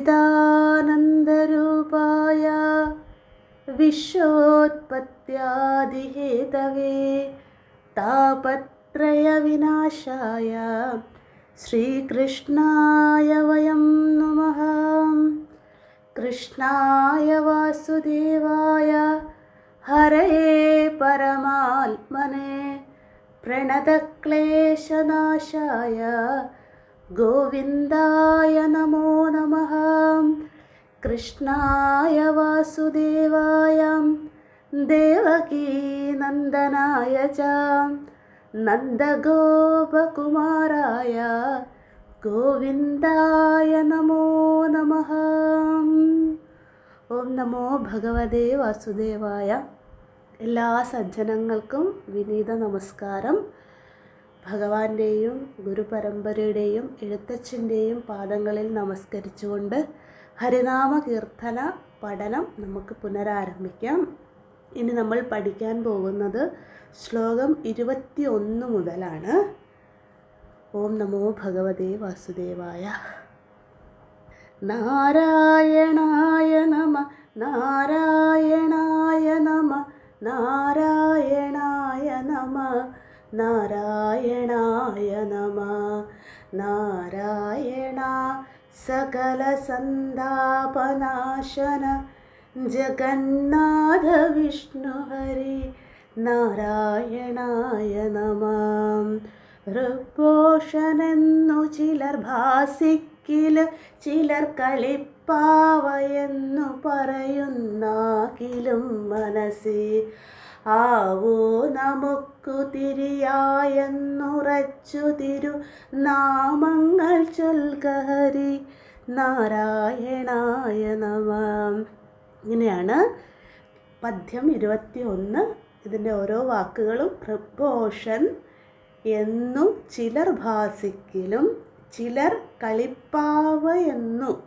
സച്ചിദാനന്ദരൂപായ വിശ്വോത്പത്യാദിഹേതവേ താപത്രയവിനാശായ ശ്രീകൃഷ്ണായ വയം നമഃ. കൃഷ്ണായ വാസുദേവായ ഹരേ പരമാത്മനെ പ്രണതക്ലേശനാശായ ഗോവിന്ദായ നമോ നമ. കൃഷ്ണായ വാസുദേവായ. ദേവകീനന്ദനായ ച. നന്ദഗോപകുമാരായ. ഗോവിന്ദായ നമോ നമ. ഓം നമോ ഭഗവതേ വാസുദേവായ. എല്ലാ സജ്ജനങ്ങൾക്കും വിനീത നമസ്കാരം. ഭഗവാന്റെയും ഗുരുപരമ്പരയുടെയും എഴുത്തച്ഛന്റെയും പാദങ്ങളിൽ നമസ്കരിച്ചുകൊണ്ട് ഹരിനാമ കീർത്തന പഠനം നമുക്ക് പുനരാരംഭിക്കാം. ഇനി നമ്മൾ പഠിക്കാൻ പോകുന്നത് ശ്ലോകം ഇരുപത്തി ഒന്ന് മുതലാണ്. ഓം നമോ ഭഗവതേ വാസുദേവായ. നാരായണായ നമ നാരായണായ നമ നാരായണായ നമ. നാരായണായ നമ. നാരായണ സകല സന്താപനാശന. ജഗന്നാഥ വിഷ്ണു ഹരി. നാരായണായ നമ. ഋപോഷനെന്നു ചിലർ ഭാസിക്കിൽ ചിലർ കളിപ്പാവയെന്നു പറയുന്നാകിലും മനസ്സി ആവോ നമുക്കു തിരിയായെന്നുറച്ചു തിരു നാമങ്ങൾ ചൊൽകഹരി നാരായണായ നമ. ഇങ്ങനെയാണ് പദ്യം ഇരുപത്തി ഒന്ന് ഇതിന്റെ ഓരോ വാക്കുകളും പ്രഘോഷൻ എന്നു ചിലർ ഭാസിക്കിലും ചിലർ കളിപ്പാവ എന്നു.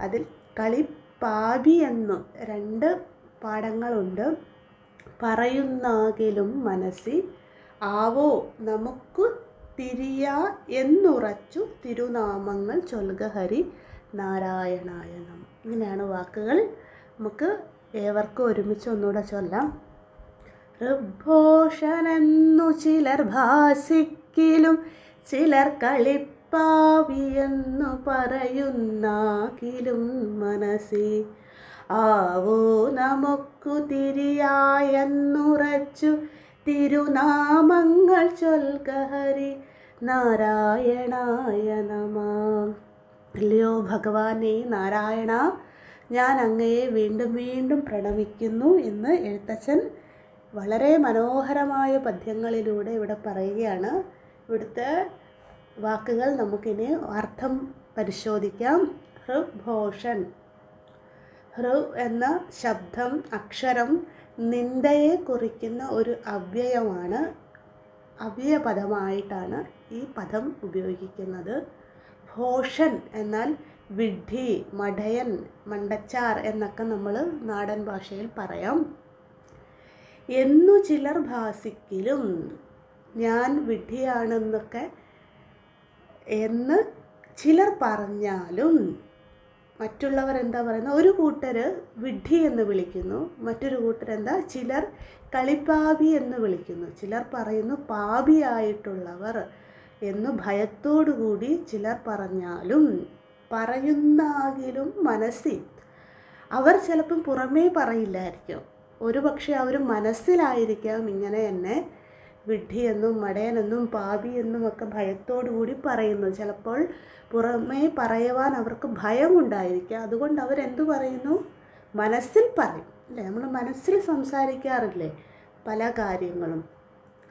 അതിൽ കളിപ്പാവി എന്നു. രണ്ട് പാഠങ്ങളുണ്ട്. പറയുന്നാകിലും മനസ്സിൽ ആവോ നമുക്ക് തിരിയാ എന്നുറച്ചു തിരുനാമങ്ങൾ ചൊൽക ഹരി നാരായണായ നം ഇങ്ങനെയാണ് വാക്കുകൾ. നമുക്ക് ഏവർക്കും ഒരുമിച്ച് ഒന്നുകൂടെ ചൊല്ലാം. ഋഭോഷനെന്നു ചിലർ ഭാസിക്കിലും ചിലർ കളിപ്പാവിയെന്നു പറയുന്നാകിലും മനസ്സി ആവോ നമുക്കു തിരിയായെന്നുറച്ചു തിരുനാമങ്ങൾ ചൊൽക ഹരി നാരായണായ നമ. അല്ലയോ ഭഗവാനെ നാരായണ ഞാൻ അങ്ങയെ വീണ്ടും വീണ്ടും പ്രണമിക്കുന്നു എന്ന് എഴുത്തച്ഛൻ വളരെ മനോഹരമായ പദ്യങ്ങളിലൂടെ ഇവിടെ പറയുകയാണ്. ഇവിടുത്തെ വാക്കുകൾ നമുക്കിനി അർത്ഥം പരിശോധിക്കാം. ഹൃഭോഷൻ ഹൃ എന്ന ശബ്ദം അക്ഷരം നിന്ദയെ കുറിക്കുന്ന ഒരു അവ്യയമാണ്. അവ്യയപദമായിട്ടാണ് ഈ പദം ഉപയോഗിക്കുന്നത്. ഭോഷൻ എന്നാൽ വിഡ്ഢി മടയൻ മണ്ടച്ചാർ എന്നൊക്കെ നമ്മൾ നാടൻ ഭാഷയിൽ പറയാം. എന്നു ചിലർ ഭാസിക്കലും ഞാൻ വിഡ്ഢിയാണെന്നൊക്കെ എന്ന് ചിലർ പറഞ്ഞാലും മറ്റുള്ളവർ എന്താ പറയുന്നത്? ഒരു കൂട്ടർ വിഡ്ഢി എന്ന് വിളിക്കുന്നു. മറ്റൊരു കൂട്ടർ എന്താ? ചിലർ കളിപ്പാവി എന്ന് വിളിക്കുന്നു. ചിലർ പറയുന്നു പാപിയായിട്ടുള്ളവർ എന്ന് ഭയത്തോടുകൂടി ചിലർ പറഞ്ഞാലും പറയുന്നാകിലും മനസ്സിൽ. അവർ ചിലപ്പം പുറമേ പറയില്ലായിരിക്കും. ഒരു പക്ഷേ അവർ മനസ്സിലായിരിക്കാം ഇങ്ങനെ എന്നെ വിഡ്ഢിയെന്നും മടയനെന്നും പാപിയെന്നും ഒക്കെ ഭയത്തോടു കൂടി പറയുന്നു. ചിലപ്പോൾ പുറമേ പറയുവാൻ അവർക്ക് ഭയം ഉണ്ടായിരിക്കുക അതുകൊണ്ട് അവരെന്തു പറയുന്നു? മനസ്സിൽ പറയും. അല്ലേ? നമ്മൾ മനസ്സിൽ സംസാരിക്കാറില്ലേ? പല കാര്യങ്ങളും.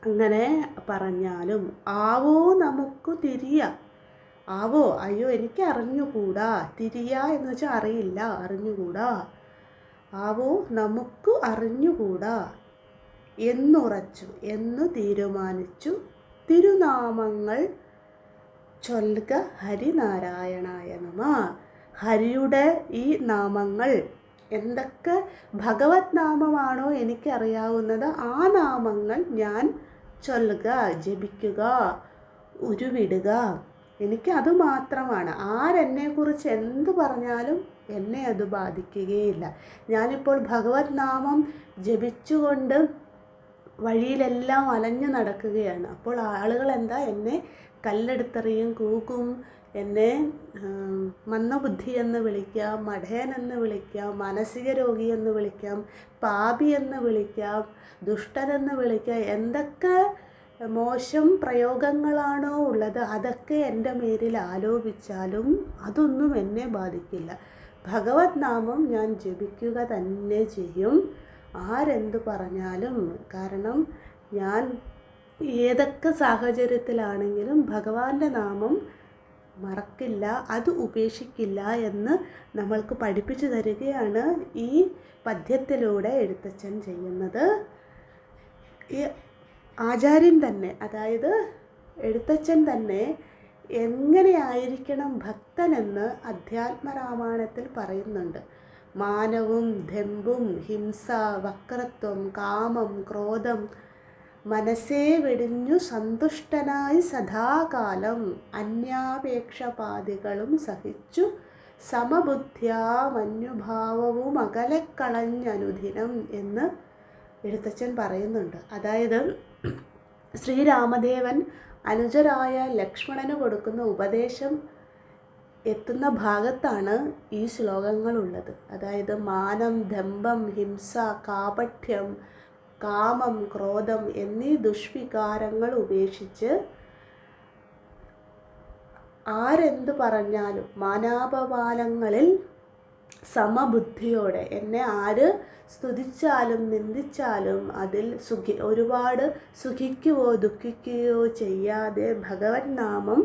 അങ്ങനെ പറഞ്ഞാലും ആവോ നമുക്ക് തിരിയ. ആവോ അയ്യോ എനിക്ക് അറിഞ്ഞുകൂടാ. തിരിയ എന്ന് വെച്ചാൽ അറിയില്ല. അറിഞ്ഞുകൂടാ. ആവോ നമുക്ക് അറിഞ്ഞുകൂടാ. എന്നുറച്ചു എന്ന് തീരുമാനിച്ചു. തിരുനാമങ്ങൾ ചൊല്ലുക ഹരിനാരായണായ നമ ഹരിയുടെ ഈ നാമങ്ങൾ എന്തൊക്കെ ഭഗവത് നാമമാണോ എനിക്കറിയാവുന്നത് ആ നാമങ്ങൾ ഞാൻ ചൊല്ലുക ജപിക്കുക ഉരുവിടുക. എനിക്ക് അത് മാത്രമാണ്. ആരെന്നെക്കുറിച്ച് എന്ത് പറഞ്ഞാലും എന്നെ അത് ബാധിക്കുകയില്ല. ഞാനിപ്പോൾ ഭഗവത് നാമം ജപിച്ചുകൊണ്ട് വഴിയിലെല്ലാം അലഞ്ഞു നടക്കുകയാണ്. അപ്പോൾ ആളുകൾ എന്താ എന്നെ കല്ലെടുത്തെറിയും കൂക്കും എന്നെ മന്ദബുദ്ധി എന്ന് വിളിക്കാം മഠയൻ എന്ന് വിളിക്കാം മാനസിക രോഗി എന്ന് വിളിക്കാം പാപി എന്ന് വിളിക്കാം ദുഷ്ടനെന്ന് വിളിക്കാം എന്തൊക്കെ മോശം പ്രയോഗങ്ങളാണോ ഉള്ളത് അതൊക്കെ എന്റെ മേരിൽ ആലോപിച്ചാലും അതൊന്നും എന്നെ ബാധിക്കില്ല. ഭഗവത് നാമം ഞാൻ ജപിക്കുക തന്നെ ചെയ്യും. ആരെന്ത് പറഞ്ഞാലും കാരണം ഞാൻ ഏതൊക്കെ സാഹചര്യത്തിലാണെങ്കിലും ഭഗവാന്റെ നാമം മറക്കില്ല അത് ഉപേക്ഷിക്കില്ല എന്ന് നമ്മൾക്ക് പഠിപ്പിച്ചു തരികയാണ് ഈ പദ്യത്തിലൂടെ എഴുത്തച്ഛൻ ചെയ്യുന്നത്. ഈ ആചാര്യൻ തന്നെ അതായത് എഴുത്തച്ഛൻ തന്നെ എങ്ങനെയായിരിക്കണം ഭക്തനെന്ന് അധ്യാത്മരാമായണത്തിൽ പറയുന്നുണ്ട്. മാനവും ധെമ്പും ഹിംസ വക്രത്വം കാമം ക്രോധം. മനസ്സേ വെടിഞ്ഞു സന്തുഷ്ടനായി സദാകാലം അന്യാപേക്ഷപാതികളും സഹിച്ചു സമബുദ്ധ്യാ മഞ്ഞുഭാവവും അകലക്കളഞ്ഞനുദിനം എന്ന് എഴുത്തച്ഛൻ പറയുന്നുണ്ട്. അതായത് ശ്രീരാമദേവൻ അനുജരായ ലക്ഷ്മണന് കൊടുക്കുന്ന ഉപദേശം എത്തുന്ന ഭാഗത്താണ് ഈ ശ്ലോകങ്ങളുള്ളത്. അതായത് മാനം ദമ്പം ഹിംസ കാപഠ്യം കാമം ക്രോധം എന്നീ ദുഷ്വികാരങ്ങൾ ഉപേക്ഷിച്ച് ആരെന്ത് പറഞ്ഞാലും മാനാപമാനങ്ങളിൽ സമബുദ്ധിയോടെ എന്നെ ആര് സ്തുതിച്ചാലും നിന്ദിച്ചാലും അതിൽ സുഖി ഒരുപാട് സുഖിക്കുകയോ ദുഃഖിക്കുകയോ ചെയ്യാതെ ഭഗവത് നാമം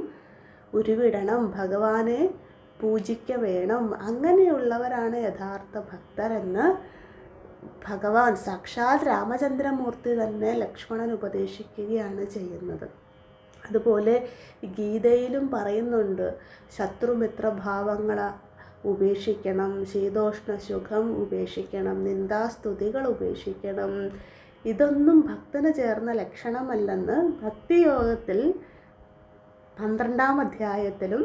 ഉരുവിടണം ഭഗവാനെ പൂജിക്ക വേണം. അങ്ങനെയുള്ളവരാണ് യഥാർത്ഥ ഭക്തരെന്ന് ഭഗവാൻ സാക്ഷാത് രാമചന്ദ്രമൂർത്തി തന്നെ ലക്ഷ്മണൻ ഉപദേശിക്കുകയാണ് ചെയ്യുന്നത്. അതുപോലെ ഗീതയിലും പറയുന്നുണ്ട് ശത്രുമിത്രഭാവങ്ങൾ ഉപേക്ഷിക്കണം ശീതോഷ്ണ സുഖം ഉപേക്ഷിക്കണം നിന്ദാസ്തുതികൾ ഉപേക്ഷിക്കണം. ഇതൊന്നും ഭക്തന് ചേർന്ന ലക്ഷണമല്ലെന്ന് ഭക്തിയോഗത്തിൽ പന്ത്രണ്ടാം അധ്യായത്തിലും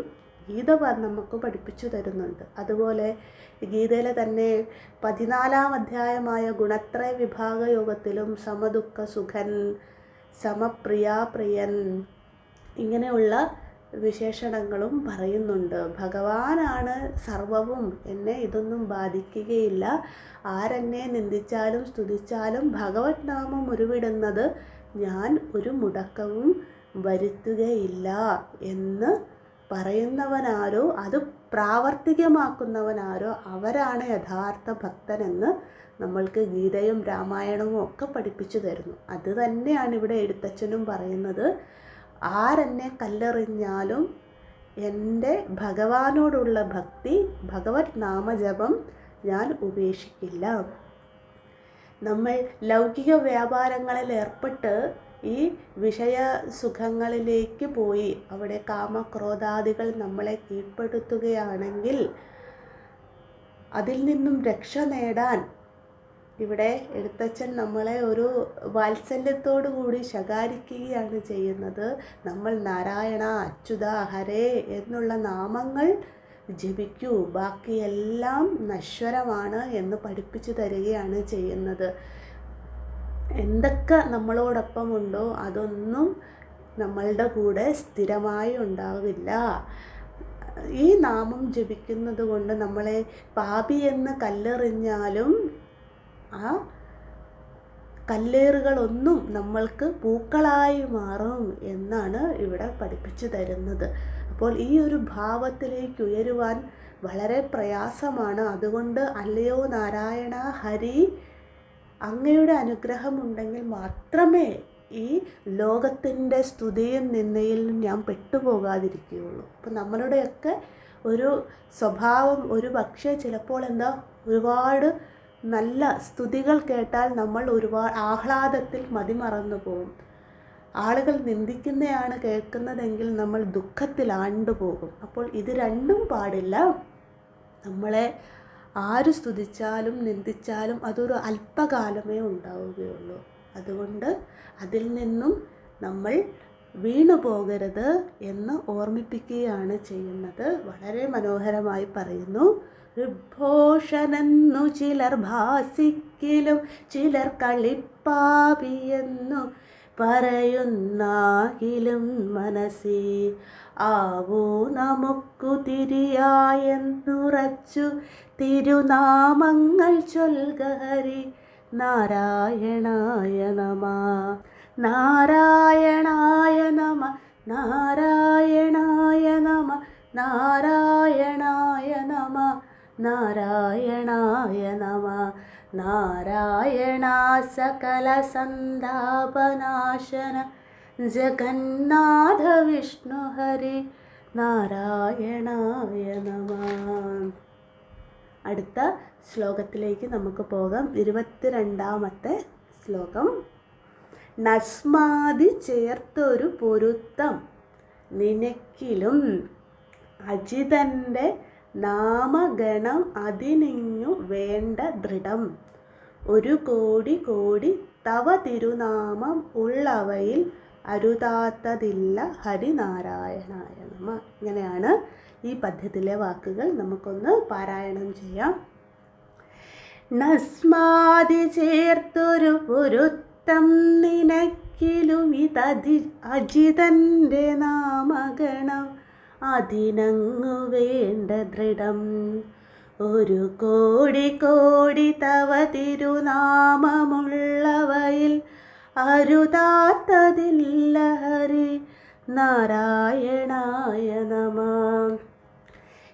ഗീത നമുക്ക് പഠിപ്പിച്ചു തരുന്നുണ്ട്. അതുപോലെ ഗീതയിലെ തന്നെ പതിനാലാം അധ്യായമായ ഗുണത്രയ വിഭാഗ യോഗത്തിലും സമദുഃഖ സുഖൻ സമപ്രിയ സമപ്രിയാപ്രിയൻ ഇങ്ങനെയുള്ള വിശേഷണങ്ങളും പറയുന്നുണ്ട്. ഭഗവാനാണ് സർവവും എന്നെ ഇതൊന്നും ബാധിക്കുകയില്ല. ആരെന്നെ നിന്ദിച്ചാലും സ്തുതിച്ചാലും ഭഗവത് നാമം ഉരുവിടുന്നത് ഞാൻ ഒരു മുടക്കവും വരുത്തുകയില്ല എന്ന് പറയുന്നവനാരോ അത് പ്രാവർത്തികമാക്കുന്നവനാരോ അവരാണ് യഥാർത്ഥ ഭക്തനെന്ന് നമ്മൾക്ക് ഗീതയും രാമായണവും ഒക്കെ പഠിപ്പിച്ചു തരുന്നു. അത് തന്നെയാണ് ഇവിടെ എഴുത്തച്ഛനും പറയുന്നത്. ആരെന്നെ കല്ലെറിഞ്ഞാലും എന്റെ ഭഗവാനോടുള്ള ഭക്തി ഭഗവത് നാമജപം ഞാൻ ഉപേക്ഷിക്കില്ല. നമ്മൾ ലൗകിക വ്യാപാരങ്ങളിൽ ഏർപ്പെട്ട് ഈ വിഷയസുഖങ്ങളിലേക്ക് പോയി അവിടെ കാമക്രോധാദികൾ നമ്മളെ കീഴ്പ്പെടുത്തുകയാണെങ്കിൽ അതിൽ നിന്നും രക്ഷ നേടാൻ ഇവിടെ എഴുത്തച്ഛൻ നമ്മളെ ഒരു വാത്സല്യത്തോടു കൂടി ശകാരിക്കുകയാണ് ചെയ്യുന്നത്. നമ്മൾ നാരായണ അച്യുത ഹരേ എന്നുള്ള നാമങ്ങൾ ജപിക്കൂ. ബാക്കിയെല്ലാം നശ്വരമാണ് എന്ന് പഠിപ്പിച്ചു തരികയാണ് ചെയ്യുന്നത്. എന്തൊക്കെ നമ്മളോടൊപ്പം ഉണ്ടോ അതൊന്നും നമ്മളുടെ കൂടെ സ്ഥിരമായി ഉണ്ടാവില്ല. ഈ നാമം ജപിക്കുന്നത് കൊണ്ട് നമ്മളെ പാപി എന്ന് കല്ലെറിഞ്ഞാലും ആ കല്ലേറുകളൊന്നും നമ്മൾക്ക് പൂക്കളായി മാറും എന്നാണ് ഇവിടെ പഠിപ്പിച്ചു തരുന്നത്. അപ്പോൾ ഈ ഒരു ഭാവത്തിലേക്ക് ഉയരുവാൻ വളരെ പ്രയാസമാണ്. അതുകൊണ്ട് അല്ലയോ നാരായണ ഹരി അങ്ങയുടെ അനുഗ്രഹമുണ്ടെങ്കിൽ മാത്രമേ ഈ ലോകത്തിന്റെ സ്തുതിയും നിന്നയിലും ഞാൻ പെട്ടുപോകാതിരിക്കുകയുള്ളൂ. അപ്പം നമ്മളുടെയൊക്കെ ഒരു സ്വഭാവം ഒരു പക്ഷേ ചിലപ്പോൾ എന്താ ഒരുപാട് നല്ല സ്തുതികൾ കേട്ടാൽ നമ്മൾ ഒരുപാട് ആഹ്ലാദത്തിൽ മതിമറന്നു പോകും. ആളുകൾ നിന്ദിക്കുന്നതാണ് കേൾക്കുന്നതെങ്കിൽ നമ്മൾ ദുഃഖത്തിൽ ആണ്ടുപോകും. അപ്പോൾ ഇത് രണ്ടും പാടില്ല. നമ്മളെ ആര് സ്തുതിച്ചാലും നിന്ദിച്ചാലും അതൊരു അല്പകാലമേ ഉണ്ടാവുകയുള്ളൂ. അതുകൊണ്ട് അതിൽ നിന്നും നമ്മൾ വീണു പോകരുത് എന്ന് ഓർമ്മിപ്പിക്കുകയാണ് ചെയ്യുന്നത്. വളരെ മനോഹരമായി പറയുന്നു. ഋഭോഷനെന്നു ചിലർ ഭാസിക്കിലും ചിലർ കളിപ്പാവിയെന്നു പറയുന്നാകിലും മനസ്സി. ആവോ നമുക്കു തിരിയായെന്നുറച്ചു തിരുനാമങ്ങൾ ചൊൽകഹരി നാരായണായ നമ. നാരായണായ നമ. നാരായണായ നമ. നാരായണായ നമ. നാരായണായ നമ. നാരായണ സകല സന്താപനാശന. ജഗന്നാഥ വിഷ്ണു ഹരി നാരായണായ നമ. അടുത്ത ശ്ലോകത്തിലേക്ക് നമുക്ക് പോകാം. ഇരുപത്തിരണ്ടാമത്തെ ശ്ലോകം. നസ്മാതി ചേർത്തൊരു പൊരുത്തം. നിനക്കിലും അജിതന്റെ നാമഗണം അതിനിഞ്ഞു വേണ്ട ദൃഢം. ഒരു കോടി കോടി തവ തിരുനാമം ഉള്ളവയിൽ അരുതാത്തതില്ല ഹരിനാരായണായ നമ. ഇങ്ങനെയാണ് ഈ പദ്യത്തിലെ വാക്കുകൾ. നമുക്കൊന്ന് പാരായണം ചെയ്യാം. നസ്മാതി ചേർത്തൊരു പൊരുത്തം നിനക്കിലും ഇതതി അജിതന്റെ നാമഗണം അതിനങ്ങു വേണ്ട ദൃഢം. ഒരു കോടി കോടി തവ തിരുനാമമുള്ളവയിൽ അരുതാത്തതില്ല ഹരി. നാരായണായ നമ.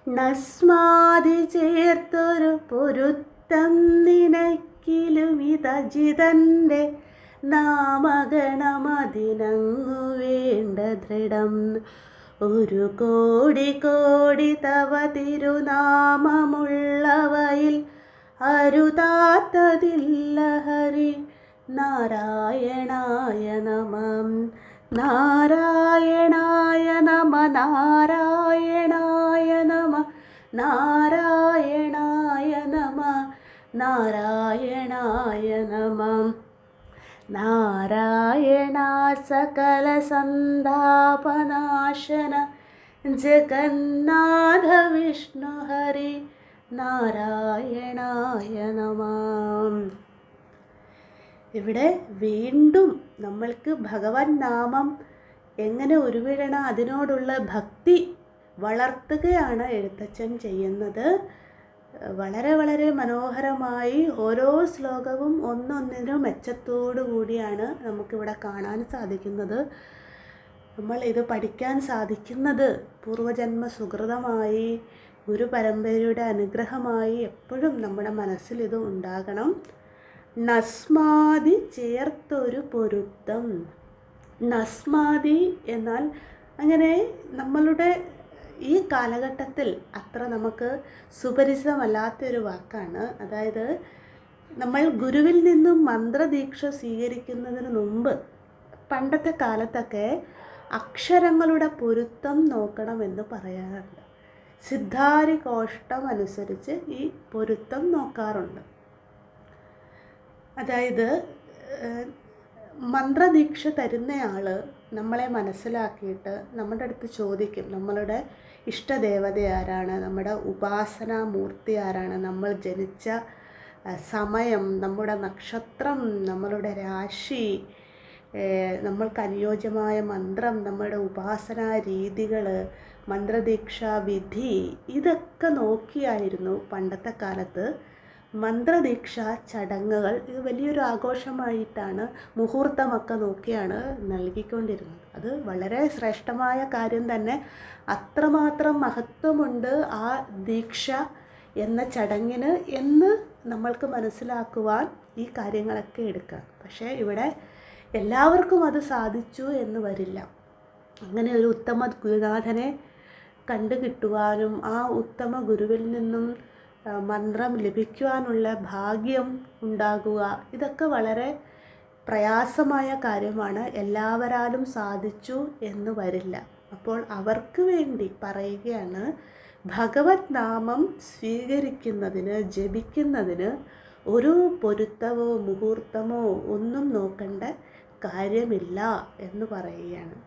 നസ്മാതി ചേർത്തൊരു പൊരുത്തം നിനക്കിലും ഇതജിതന്റെ നാമഗണമതിനങ്ങു വേണ്ട ദൃഢം. ഒരു കോടി കോടി തവ തിരുനാമമുള്ളവയിൽ അരുതാത്തതില്ല ഹരി. നാരായണായ നമം നാരായണായ നമ നാരായണായ നമ നാരായണായ നമ നാരായണായ നമം. നാരായണ സകല സന്താപനാശന ജഗന്നാഥ വിഷ്ണു ഹരി നാരായണായ നമാം. ഇവിടെ വീണ്ടും നമ്മൾക്ക് ഭഗവാൻ നാമം എങ്ങനെ ഉരുവിടണം അതിനോടുള്ള ഭക്തി വളർത്തുകയാണ് എഴുത്തച്ഛൻ ചെയ്യുന്നത്. വളരെ വളരെ മനോഹരമായി ഓരോ ശ്ലോകവും ഒന്നൊന്നിനും മെച്ചത്തോടു കൂടിയാണ് നമുക്കിവിടെ കാണാൻ സാധിക്കുന്നത്. നമ്മൾ ഇത് പഠിക്കാൻ സാധിക്കുന്നത് പൂർവജന്മ സുഹൃതമായി ഗുരു പരമ്പരയുടെ അനുഗ്രഹമായി എപ്പോഴും നമ്മുടെ മനസ്സിൽ ഇത് ഉണ്ടാകണം. നസ്മാതി ചേർത്തൊരു പൊരുത്തം. നസ്മാതി എന്നാൽ അങ്ങനെ നമ്മളുടെ ഈ കാലഘട്ടത്തിൽ അത്ര നമുക്ക് സുപരിചിതമല്ലാത്തൊരു വാക്കാണ്. അതായത് നമ്മൾ ഗുരുവിൽ നിന്നും മന്ത്രദീക്ഷ സ്വീകരിക്കുന്നതിന് മുമ്പ് പണ്ടത്തെ കാലത്തൊക്കെ അക്ഷരങ്ങളുടെ പൊരുത്തം നോക്കണമെന്ന് പറയാറുണ്ട്. സിദ്ധാരി കോഷ്ടം അനുസരിച്ച് ഈ പൊരുത്തം നോക്കാറുണ്ട്. അതായത് മന്ത്രദീക്ഷ തരുന്നയാൾ നമ്മളെ മനസ്സിലാക്കിയിട്ട് നമ്മുടെ അടുത്ത് ചോദിക്കും. നമ്മളുടെ ഇഷ്ടദേവത ആരാണ് നമ്മുടെ ഉപാസനാമൂർത്തി ആരാണ് നമ്മൾ ജനിച്ച സമയം നമ്മുടെ നക്ഷത്രം നമ്മളുടെ രാശി നമ്മൾക്ക് അനുയോജ്യമായ മന്ത്രം നമ്മുടെ ഉപാസനാ രീതികൾ മന്ത്രദീക്ഷാ വിധി ഇതൊക്കെ നോക്കിയായിരുന്നു പണ്ടത്തെ കാലത്ത്. മന്ത്രദീക്ഷ ചടങ്ങുകൾ ഇത് വലിയൊരു ആഘോഷമായിട്ടാണ് മുഹൂർത്തമൊക്കെ നോക്കിയാണ് നൽകിക്കൊണ്ടിരുന്നത്. അത് വളരെ ശ്രേഷ്ഠമായ കാര്യം തന്നെ. അത്രമാത്രം മഹത്വമുണ്ട് ആ ദീക്ഷ എന്ന ചടങ്ങിന് എന്ന് നമ്മൾക്ക് മനസ്സിലാക്കുവാൻ ഈ കാര്യങ്ങളൊക്കെ എടുക്കാം. പക്ഷേ ഇവിടെ എല്ലാവർക്കും അത് സാധിച്ചു എന്ന് വരില്ല. അങ്ങനെ ഒരു ഉത്തമ ഗുരുനാഥനെ കണ്ടു കിട്ടുവാനും ആ ഉത്തമ ഗുരുവിൽ നിന്നും മന്ത്രം ലഭിക്കുവാനുള്ള ഭാഗ്യം ഉണ്ടാകുക. ഇതൊക്കെ വളരെ പ്രയാസമായ കാര്യമാണ്. എല്ലാവരാലും സാധിച്ചു എന്ന് വരില്ല. അപ്പോൾ അവർക്ക് വേണ്ടി പറയുകയാണ് ഭഗവത് നാമം സ്വീകരിക്കുന്നതിന് ജപിക്കുന്നതിന് ഒരു പൊരുത്തമോ മുഹൂർത്തമോ ഒന്നും നോക്കേണ്ട കാര്യമില്ല എന്ന് പറയുകയാണ്.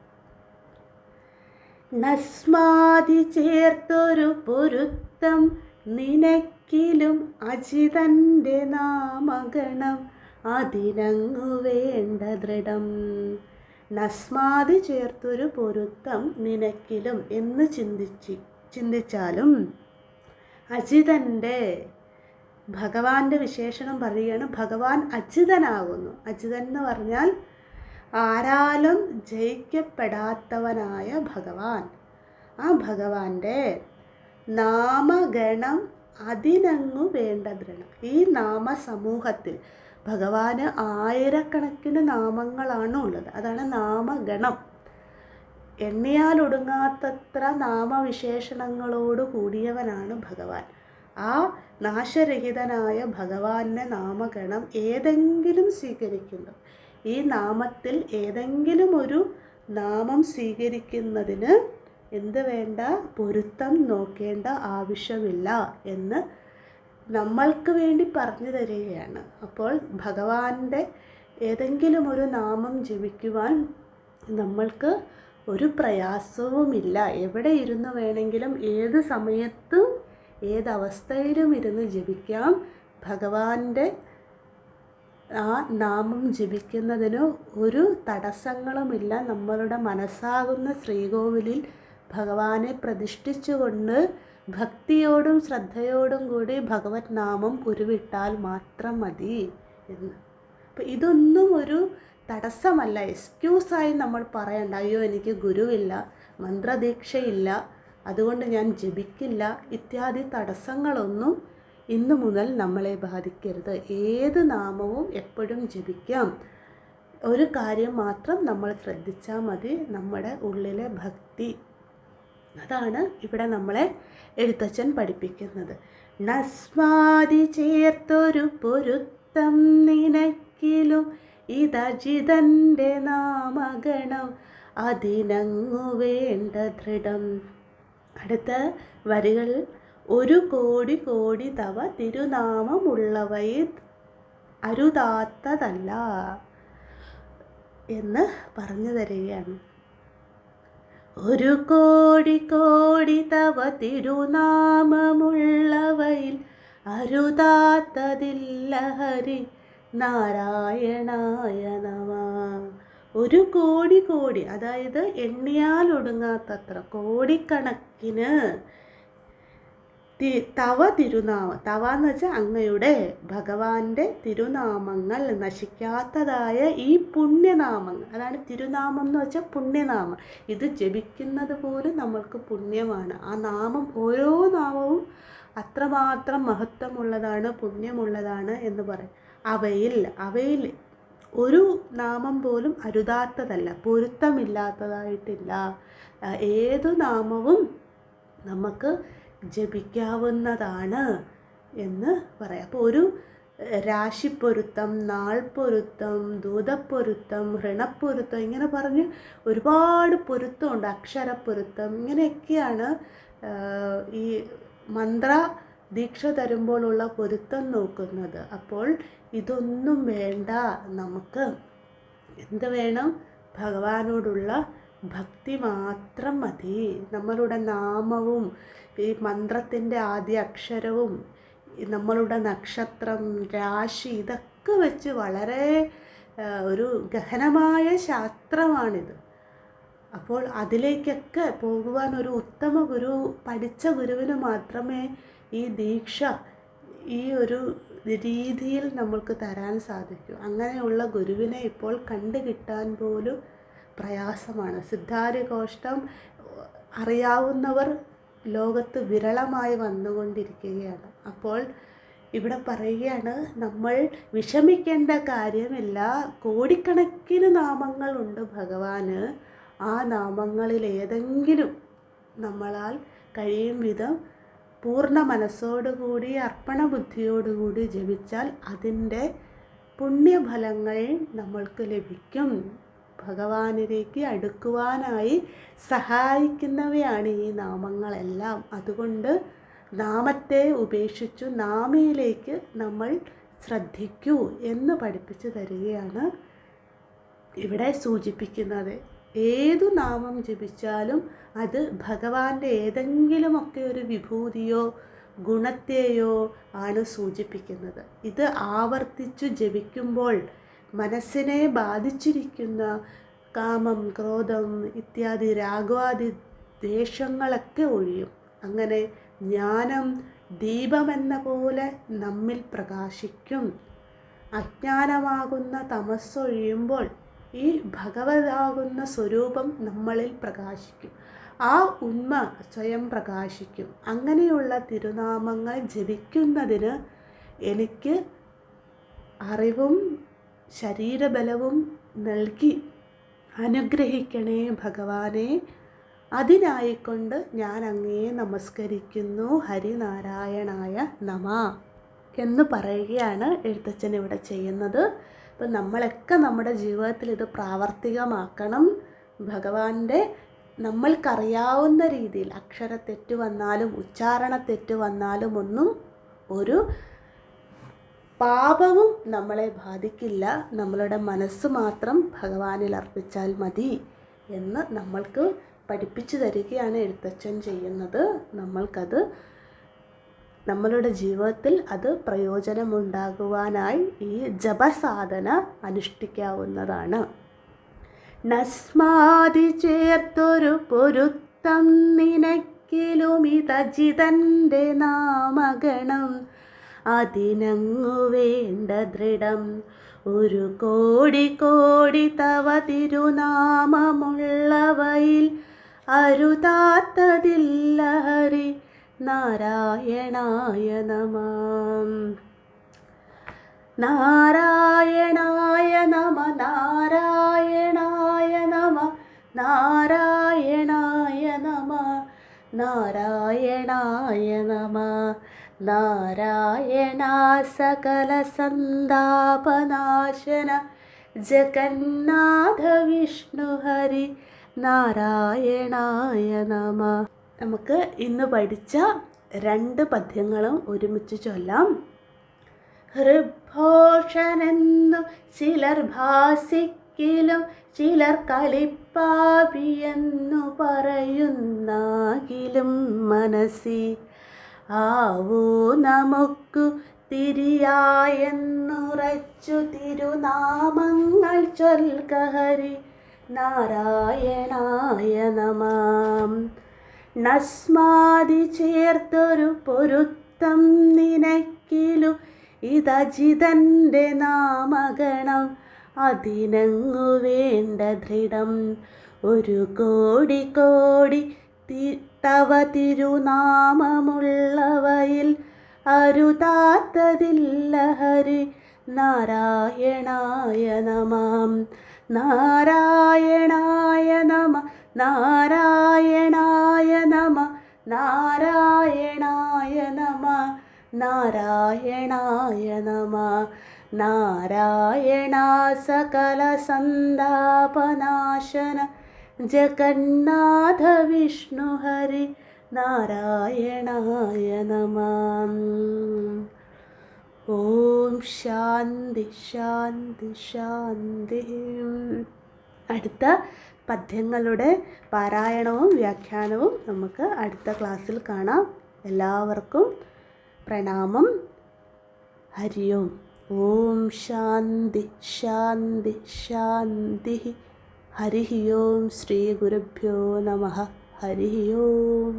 നസ്മാതി ചേർത്തൊരു പൊരുത്തം നിനക്കിലും അജിതന്റെ നാമഗണം അതിനങ്ങു വേണ്ട ദൃഢം. നസ്മാതി ചേർത്തൊരു പൊരുത്തം നിനക്കിലും എന്ന് ചിന്തിച്ച് ചിന്തിച്ചാലും അജിതന്റെ ഭഗവാന്റെ വിശേഷണം പറയുകയാണ് ഭഗവാൻ അജിതനാകുന്നു. അജിതൻ എന്ന് പറഞ്ഞാൽ ആരാലും ജയിക്കപ്പെടാത്തവനായ ഭഗവാൻ. ആ ഭഗവാന്റെ നാമഗണം അതിനങ്ങു വേണ്ട ഈ നാമസമൂഹത്തിൽ ഭഗവാന് ആയിരക്കണക്കിന് നാമങ്ങളാണ് ഉള്ളത് അതാണ് നാമഗണം. എണ്ണിയാൽ ഒടുങ്ങാത്തത്ര നാമവിശേഷണങ്ങളോട് കൂടിയവനാണ് ഭഗവാൻ. ആ നാശരഹിതനായ ഭഗവാന്റെ നാമഗണം ഏതെങ്കിലും സ്വീകരിക്കുന്നു. ഈ നാമത്തിൽ ഏതെങ്കിലും ഒരു നാമം സ്വീകരിക്കുന്നതിന് എന്ത് വേണ്ട? പൊരുത്തം നോക്കേണ്ട ആവശ്യമില്ല എന്ന് നമ്മൾക്ക് വേണ്ടി പറഞ്ഞു തരികയാണ്. അപ്പോൾ ഭഗവാന്റെ ഏതെങ്കിലും ഒരു നാമം ജപിക്കുവാൻ നമ്മൾക്ക് ഒരു പ്രയാസവുമില്ല. എവിടെ ഇരുന്ന് വേണമെങ്കിലും ഏത് സമയത്തും ഏതവസ്ഥയിലും ഇരുന്ന് ജപിക്കാം. ഭഗവാന്റെ ആ നാമം ജപിക്കുന്നതിന് ഒരു തടസ്സങ്ങളുമില്ല. നമ്മളുടെ മനസ്സാകുന്ന ശ്രീകോവിലിൽ ഭഗവാനെ പ്രതിഷ്ഠിച്ചുകൊണ്ട് ഭക്തിയോടും ശ്രദ്ധയോടും കൂടി ഭഗവത് നാമം ഉരുവിട്ടാൽ മാത്രം മതി എന്ന്. അപ്പം ഇതൊന്നും ഒരു തടസ്സമല്ല. എക്സ്ക്യൂസായി നമ്മൾ പറയണ്ട അയ്യോ എനിക്ക് ഗുരുവില്ല മന്ത്രദീക്ഷയില്ല അതുകൊണ്ട് ഞാൻ ജപിക്കില്ല ഇത്യാദി തടസ്സങ്ങളൊന്നും ഇന്നു മുതൽ നമ്മളെ ബാധിക്കരുത്. ഏത് നാമവും എപ്പോഴും ജപിക്കാം. ഒരു കാര്യം മാത്രം നമ്മൾ ശ്രദ്ധിച്ചാൽ മതി. നമ്മുടെ ഉള്ളിലെ ഭക്തി അതാണ് ഇവിടെ നമ്മളെ എഴുത്തച്ഛൻ പഠിപ്പിക്കുന്നത്. നസ്മാതി ചേർത്തൊരു പൊരുത്തം നിനക്കിലും ഇതജിതന്റെ നാമഗണം അതിനങ്ങു വേണ്ട ദൃഢം. അടുത്ത വരികൾ ഒരു കോടി കോടി തവ തിരുനാമമുള്ളവയെ അരുതാത്തതല്ല എന്ന് പറഞ്ഞു തരികയാണ്. ഒരു കോടി കോടി തവ തിരുനാമമുള്ളവയിൽ അരുതാത്തതില്ല ഹരി. നാരായണായ നമ. ഒരു കോടി കോടി അതായത് എണ്ണിയാൽ ഒടുങ്ങാത്തത്ര കോടിക്കണക്കിന് തവ തിരുനാമ തവ എന്ന് വെച്ചാൽ അങ്ങയുടെ ഭഗവാന്റെ തിരുനാമങ്ങൾ നശിക്കാത്തതായ ഈ പുണ്യനാമങ്ങൾ. അതാണ് തിരുനാമം എന്ന് വെച്ചാൽ പുണ്യനാമം. ഇത് ജപിക്കുന്നത് പോലും നമ്മൾക്ക് പുണ്യമാണ്. ആ നാമം ഓരോ നാമവും അത്രമാത്രം മഹത്വമുള്ളതാണ് പുണ്യമുള്ളതാണ് എന്ന് പറയും. അവയിൽ അവയിൽ ഒരു നാമം പോലും അരുതാത്തതല്ല പൊരുത്തമില്ലാത്തതായിട്ടില്ല. ഏതു നാമവും നമുക്ക് ജപിക്കാവുന്നതാണ് എന്ന് പറയാം. അപ്പോൾ ഒരു രാശിപ്പൊരുത്തം നാൾപ്പൊരുത്തം ദൂതപ്പൊരുത്തം ഹൃണപ്പൊരുത്തം ഇങ്ങനെ പറഞ്ഞ് ഒരുപാട് പൊരുത്തമുണ്ട്. അക്ഷരപ്പൊരുത്തം ഇങ്ങനെയൊക്കെയാണ് ഈ മന്ത്ര ദീക്ഷ തരുമ്പോഴുള്ള പൊരുത്തം നോക്കുന്നത്. അപ്പോൾ ഇതൊന്നും വേണ്ട നമുക്ക്. എന്ത് വേണം? ഭഗവാനോടുള്ള ഭക്തി മാത്രം മതി. നമ്മളുടെ നാമവും ഈ മന്ത്രത്തിന്റെ ആദ്യ അക്ഷരവും നമ്മളുടെ നക്ഷത്രം രാശി ഇതൊക്കെ വെച്ച് വളരെ ഒരു ഗഹനമായ ശാസ്ത്രമാണിത്. അപ്പോൾ അതിലേക്കൊക്കെ പോകുവാൻ ഒരു ഉത്തമ ഗുരു പഠിച്ച ഗുരുവിന് മാത്രമേ ഈ ദീക്ഷ ഈ ഒരു രീതിയിൽ നമ്മൾക്ക് തരാൻ സാധിക്കൂ. അങ്ങനെയുള്ള ഗുരുവിനെ ഇപ്പോൾ കണ്ടു കിട്ടാൻ പോലും പ്രയാസമാണ്. സിദ്ധാരഘോഷ്ടം അറിയാവുന്നവർ ലോകത്ത് വിരളമായി വന്നുകൊണ്ടിരിക്കുകയാണ്. അപ്പോൾ ഇവിടെ പറയുകയാണ് നമ്മൾ വിഷമിക്കേണ്ട കാര്യമില്ല. കോടിക്കണക്കിന് നാമങ്ങളുണ്ട് ഭഗവാന്. ആ നാമങ്ങളിൽ ഏതെങ്കിലും നമ്മളാൽ കഴിയും വിധം പൂർണ മനസ്സോടുകൂടി അർപ്പണ ബുദ്ധിയോടുകൂടി ജപിച്ചാൽ അതിന്റെ പുണ്യഫലങ്ങൾ നമ്മൾക്ക് ലഭിക്കും. ഭഗവാനിലേക്ക് അടുക്കുവാനായി സഹായിക്കുന്നവയാണ് ഈ നാമങ്ങളെല്ലാം. അതുകൊണ്ട് നാമത്തെ ഉപേക്ഷിച്ചു നാമയിലേക്ക് നമ്മൾ ശ്രദ്ധിക്കൂ എന്ന് പഠിപ്പിച്ചു തരികയാണ് ഇവിടെ സൂചിപ്പിക്കുന്നത്. ഏതു നാമം ജപിച്ചാലും അത് ഭഗവാന്റെ ഏതെങ്കിലുമൊക്കെ ഒരു വിഭൂതിയോ ഗുണത്തെയോ ആണ് സൂചിപ്പിക്കുന്നത്. ഇത് ആവർത്തിച്ചു ജപിക്കുമ്പോൾ മനസ്സിനെ ബാധിച്ചിരിക്കുന്ന കാമം ക്രോധം ഇത്യാദി രാഗവാദി ദേഷ്യങ്ങളൊക്കെ ഒഴിയും. അങ്ങനെ ജ്ഞാനം ദീപമെന്ന പോലെ നമ്മിൽ പ്രകാശിക്കും. അജ്ഞാനമാകുന്ന തമസ്സൊഴിയുമ്പോൾ ഈ ഭഗവതാകുന്ന സ്വരൂപം നമ്മളിൽ പ്രകാശിക്കും. ആ ഉന്മ സ്വയം പ്രകാശിക്കും. അങ്ങനെയുള്ള തിരുനാമങ്ങൾ ജപിക്കുന്നതിന് എനിക്ക് അറിവും ശരീരബലവും നൽകി അനുഗ്രഹിക്കണേ ഭഗവാനെ. അതിനായിക്കൊണ്ട് ഞാൻ അങ്ങേ നമസ്കരിക്കുന്നു. ഹരിനാരായണായ നമ എന്ന് പറയുകയാണ് എഴുത്തച്ഛൻ ഇവിടെ ചെയ്യുന്നത്. അപ്പം നമ്മളൊക്കെ നമ്മുടെ ജീവിതത്തിൽ ഇത് പ്രാവർത്തികമാക്കണം. ഭഗവാന്റെ നമ്മൾക്കറിയാവുന്ന രീതിയിൽ അക്ഷരത്തെറ്റ് വന്നാലും ഉച്ചാരണ തെറ്റ് വന്നാലും ഒന്നും ഒരു പാപവും നമ്മളെ ബാധിക്കില്ല. നമ്മളുടെ മനസ്സ് മാത്രം ഭഗവാനിൽ അർപ്പിച്ചാൽ മതി എന്ന് നമ്മൾക്ക് പഠിപ്പിച്ചു തരികയാണ് എഴുത്തച്ഛൻ ചെയ്യുന്നത്. നമ്മൾക്കത് നമ്മളുടെ ജീവിതത്തിൽ അത് പ്രയോജനമുണ്ടാകുവാനായി ഈ ജപസാധന അനുഷ്ഠിക്കാവുന്നതാണ്. നസ്മാതി ചേർത്തൊരു പൊരുത്തം നിനക്കിലുമിതജിതന്റെ നാമഗണം. അതിനങ്ങു വേണ്ട ദൃഢം. ഒരു കോടി കോടി തവ തിരുനാമമുള്ളവയിൽ അരുതാത്തതില്ല ഹരി. നാരായണായ നമ. നാരായണായ നമ നാരായണായ നമ നാരായണായ നമ നാരായണായ നമ. നാരായണ സകല സന്താപനാശന ജഗന്നാഥ വിഷ്ണു ഹരി നാരായണായ നമ. നമുക്ക് ഇന്ന് പഠിച്ച രണ്ട് പദ്യങ്ങളും ഒരുമിച്ച് ചൊല്ലാം. ഹൃഭോഷനെന്നു ചിലർ ഭാസിക്കിലും ചിലർ കളിപ്പാപിയെന്നു പറയുന്നാകിലും മനസ്സി. ആവോ നമുക്കു തിരിയായെന്നുറച്ചു തിരുനാമങ്ങൾ ചൊൽകഹരി നാരായണായ നമാം. നസ്മാതി ചേർത്തൊരു പൊരുത്തം നിനക്കിലു ഇതജിതന്റെ നാമഗണം അതിനങ്ങു വേണ്ട ദൃഢം ഒരു കോടി കോടി തവ തിരുനാമമുള്ളവയിൽ അരുതാത്തതില്ല ഹരി നാരായണായ നമാം. നാരായണായ നമ നാരായണായ നമ നാരായണായ നമ നാരായണായ നമ. നാരായണ സകല സന്താപനാശന ജഗന്നാഥ വിഷ്ണു ഹരി നാരായണായ നമ. ഓം ശാന്തി ശാന്തി ശാന്തി. അടുത്ത പദ്യങ്ങളുടെ പാരായണവും വ്യാഖ്യാനവും നമുക്ക് അടുത്ത ക്ലാസ്സിൽ കാണാം. എല്ലാവർക്കും പ്രണാമം. ഹരി ഓം ഓം ശാന്തി ശാന്തി ശാന്തി. ഹരി ഓം ശ്രീ ഗുരുഭ്യോ നമ ഹരി ഓം